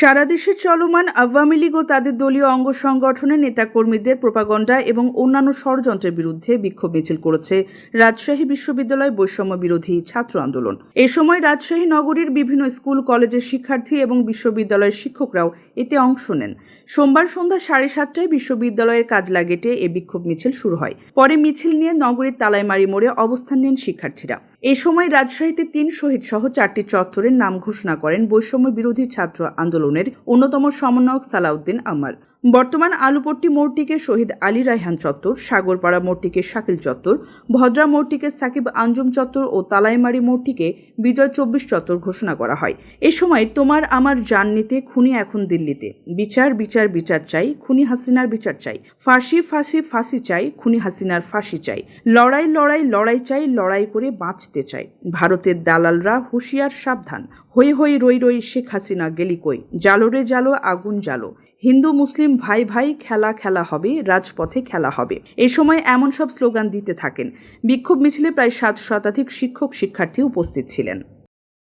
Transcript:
সারা দেশে চলমান আওয়ামী লীগ ও তাদের দলীয় অঙ্গ সংগঠনের নেতাকর্মীদের প্রোপাগণ্ডা এবং অন্যান্য ষড়যন্ত্রের বিরুদ্ধে বিক্ষোভ মিছিল করেছে রাজশাহী বিশ্ববিদ্যালয় বৈষম্য বিরোধী ছাত্র আন্দোলন। এ সময় রাজশাহী নগরীর বিভিন্ন স্কুল, কলেজের শিক্ষার্থী এবং বিশ্ববিদ্যালয়ের শিক্ষকরাও এতে অংশ নেন। সোমবার সন্ধ্যা সাড়ে সাতটায় বিশ্ববিদ্যালয়ের কাজলা গেটে এ বিক্ষোভ মিছিল শুরু হয়। পরে মিছিল নিয়ে নগরীর তালাইমারি মোড়ে অবস্থান নেন শিক্ষার্থীরা। এ সময় রাজশাহীতে তিন শহীদ সহ চারটি চত্বরের নাম ঘোষণা করেন বৈষম্য বিরোধী ছাত্র আন্দোলনের অন্যতম সমন্বয়ক সালাউদ্দিন আম্মার। বর্তমান আলুপট্টি মোড়টিকে শহীদ আলী রায়হান চত্বর, সাগরপাড়া মোড়টিকে শাকিল চত্বর, ভদ্রা মোড়টিকে সাকিব আঞ্জুম চত্বর ও তালাইমারি মোড়টিকে বিজয় চব্বিশ চত্বর ঘোষণা করা হয়। এ সময় তোমার আমার জান নিতে, খুনি এখন দিল্লিতে। বিচার বিচার বিচার চাই, খুনি হাসিনার বিচার চাই। ফাঁসি ফাঁসি ফাঁসি চাই, খুনি হাসিনার ফাঁসি চাই। লড়াই লড়াই লড়াই চাই, লড়াই করে বাঁচতে চাই। ভারতের দালালরা হুঁশিয়ার সাবধান। হই হই রই রই, শেখ হাসিনা গেলি কই? জালো রে জালো, আগুন জালো। হিন্দু মুসলিম ভাই ভাই খেলা খেলা হবে, রাজপথে খেলা হবে। এ সময় এমন সব স্লোগান দিতে থাকেন। বিক্ষোভ মিছিলে প্রায় সাত শতাধিক শিক্ষক শিক্ষার্থী উপস্থিত ছিলেন।